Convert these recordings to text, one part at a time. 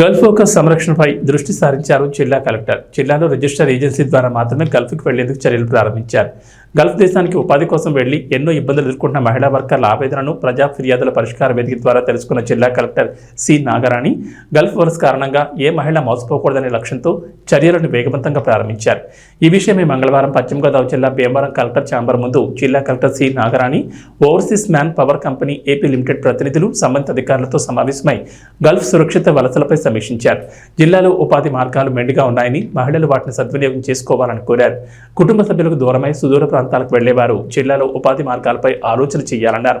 Gulf ఒక సంరక్షణపై దృష్టి సారించారు జిల్లా కలెక్టర్. జిల్లాలో రిజిస్టర్ ఏజెన్సీ ద్వారా మాత్రమే గల్ఫ్కి వెళ్ళేందుకు చర్యలు ప్రారంభించారు. గల్ఫ్ దేశానికి ఉపాధి కోసం వెళ్ళి ఎన్నో ఇబ్బందులు ఎదుర్కొంటున్న మహిళా వర్కర్ల ఆవేదనను ప్రజా ఫిర్యాదుల పరిష్కార వేదిక ద్వారా తెలుసుకున్న జిల్లా కలెక్టర్ సి నాగరాణి గల్ఫ్ వరస్ కారణంగా ఏ మహిళ మోసపోకూడదనే లక్ష్యంతో చర్యలను వేగవంతంగా ప్రారంభించారు. ఈ విషయమే మంగళవారం పశ్చిమ గోదావరి జిల్లా భీమవరం కలెక్టర్ ఛాంబర్ ముందు జిల్లా collector C Nagarani overseas manpower company AP limited ప్రతినిధులు సంబంధిత అధికారులతో సమావేశమై గల్ఫ్ సురక్షిత వలసలపై సమీక్షించారు. జిల్లాలో ఉపాధి మార్గాలు మెండుగా ఉన్నాయని మహిళలు వాటిని సద్వినియోగం చేసుకోవాలని కోరారు. కుటుంబ సభ్యులకు దూరమై సుదూర ప్రాంతాలకు వెళ్ళేవారు. జిల్లాలో ఉపాధి మార్గాలపై ఆలోచన చేయాలన్నారు.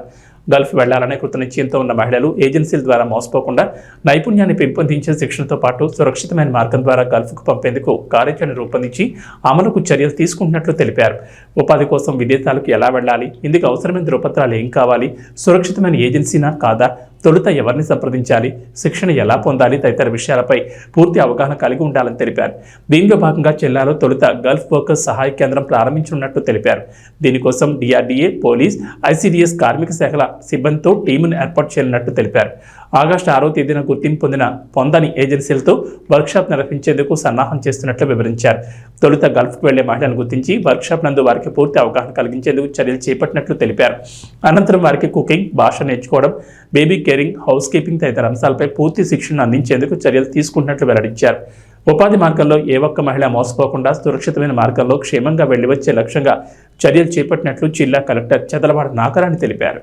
గల్ఫ్ వెళ్ళాలనే కృతనిశ్చయంతో ఉన్న మహిళలు ఏజెన్సీల ద్వారా మోసపోకుండా నైపుణ్యాన్ని పెంపొందించే శిక్షణతో పాటు సురక్షితమైన మార్గం ద్వారా గల్ఫ్కు పంపేందుకు కార్యాచరణ రూపొందించి అమలుకు చర్యలు తీసుకుంటున్నట్లు తెలిపారు. ఉపాధి కోసం విదేశాలకు ఎలా వెళ్ళాలి? ఇందుకు అవసరమైన ధృవపత్రాలు ఏం కావాలి? సురక్షితమైన ఏజెన్సీనా కాదా? తొలుత ఎవరిని సంప్రదించాలి? శిక్షణ ఎలా పొందాలి? తదితర విషయాలపై పూర్తి అవగాహన కలిగి ఉండాలని తెలిపారు. దీనిలో భాగంగా జిల్లాలో తొలుత గల్ఫ్ వర్కర్స్ సహాయ కేంద్రం ప్రారంభించనున్నట్టు తెలిపారు. దీనికోసం డిఆర్డీఏ పోలీస్ ఐసీడీఎస్ కార్మిక శాఖల సిబ్బందితో టీమును ఏర్పాటు చేయనున్నట్టు తెలిపారు. ఆగస్టు ఆరో తేదీన గుర్తింపు పొందిన పొందని ఏజెన్సీలతో వర్క్షాప్ నిర్వహించేందుకు సన్నాహం చేస్తున్నట్లు వివరించారు. తొలుత గల్ఫ్కు వెళ్ళే మహిళలను గుర్తించి వర్క్షాప్ నందు వారికి పూర్తి అవగాహన కలిగించేందుకు చర్యలు చేపట్టినట్లు తెలిపారు. అనంతరం వారికి కుకింగ్ భాష నేర్చుకోవడం బేబీ కేరింగ్ హౌస్ కీపింగ్ తదితర అంశాలపై పూర్తి శిక్షణ అందించేందుకు చర్యలు తీసుకుంటున్నట్లు వెల్లడించారు. ఉపాధి మార్గంలో ఏ ఒక్క మహిళ మోసపోకుండా సురక్షితమైన మార్గంలో క్షేమంగా వెళ్ళి వచ్చే లక్ష్యంగా చర్యలు చేపట్టినట్లు జిల్లా కలెక్టర్ చదలవాడ నాగరాణి తెలిపారు.